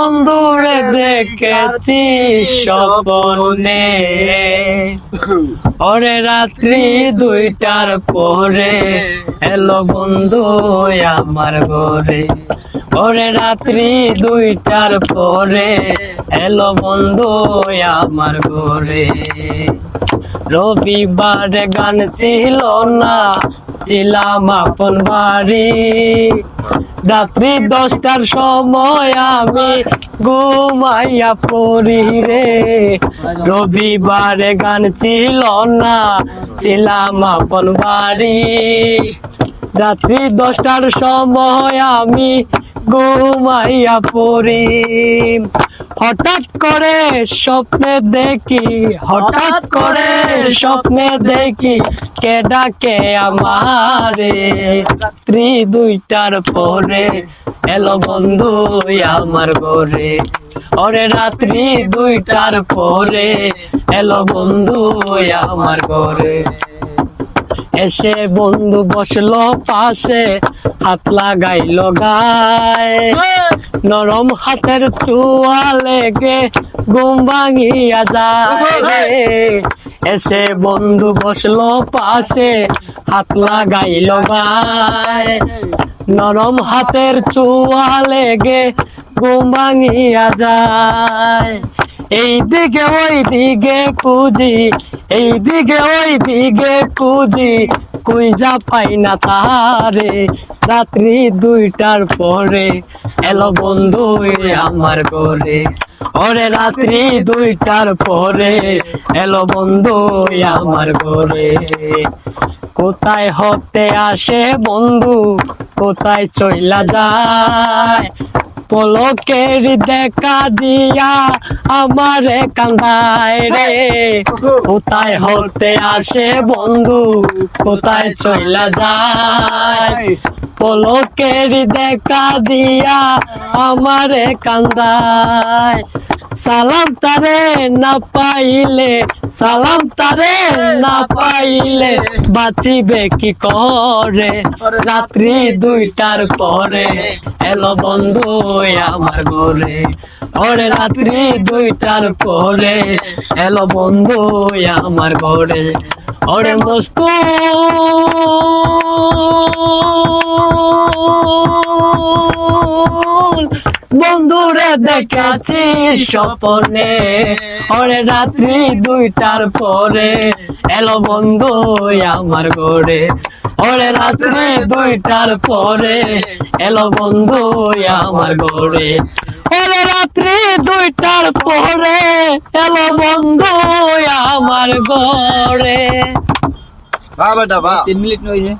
বন্ধুরে দেখেছি স্বপনে। ওরে রাত্রি দুইটার পরে এলো বন্ধু আমার ঘরে। ওরে রাত্রি দুইটার পরে এলো বন্ধু আমার ঘরে। রবিবার গান ছিল না ছিলাম আপন বাড়ি। রাত্রি দশটার সময় আমি ঘুমাইয়া পড়ি রে। রবিবারে গান ছিল না, ছিলাম আপন বাড়ি। রাত্রি দশটার সময় আমি ঘুমাইয়া পড়ি হঠাৎ করে স্বপ্নে দেখি, হঠাৎ করে স্বপ্নে দেখি কে ডাকে আমারে। রাত্রি দুইটার পরে এলো বন্ধু আমার ঘরে। ওরে রাত্রি দুইটার পরে এলো বন্ধু আমার ঘরে। এসে বন্ধু বসল পাশে, হাত লাগাইলো গায়ে। নরম হাতের চুয়া লেগে ঘুম ভাঙিয়া যায়। এসে বন্ধু বসল পাশে, হাত লাগাইলো গায়ে। নরম হাতের চুয়া লেগে ঘুম ভাঙিয়া যায়। এই দিকে ওই দিকে কুজি এই দিকে ওই দিকে কুজি কুইজা পাই না তারে রাত্রি দুইটার পরে এলো বন্ধু আমার ঘরে। ওরে রাত্রি দুইটার পরে এলো বন্ধু আমার ঘরে। কোথায় হতে আসে বন্ধু, কোথায় চইলা যায়? পলকের দেখা দিয়া আমারে কান্দায় রে। কোথায় হতে আসে বন্ধু কোথায় চইলা যায়? পলকের দেখা দিয়া আমারে কান্দায়। সালাম তারে না পাইলে সালাম তারে না পাইলে বাঁচিবে কি করে? রাত্রি দুইটার পরে এলো বন্ধু আমার ঘরে। ওরে রাত্রি দুইটার পরে এলো বন্ধু আমার ঘরে। ওরে মস্তু বন্ধুরে দেখাচ্ছি স্বপনে। ওরে রাত্রি দুইটার পরে এলো বন্ধু আমার ঘরে। ওরে রাত্রি দুইটার পরে এলো বন্ধু আমার ঘরে। ওরে রাত্রি দুইটার পরে এলো বন্ধু আমার ঘরে। বাহ বেটা বাহ। তিন মিনিট নইছে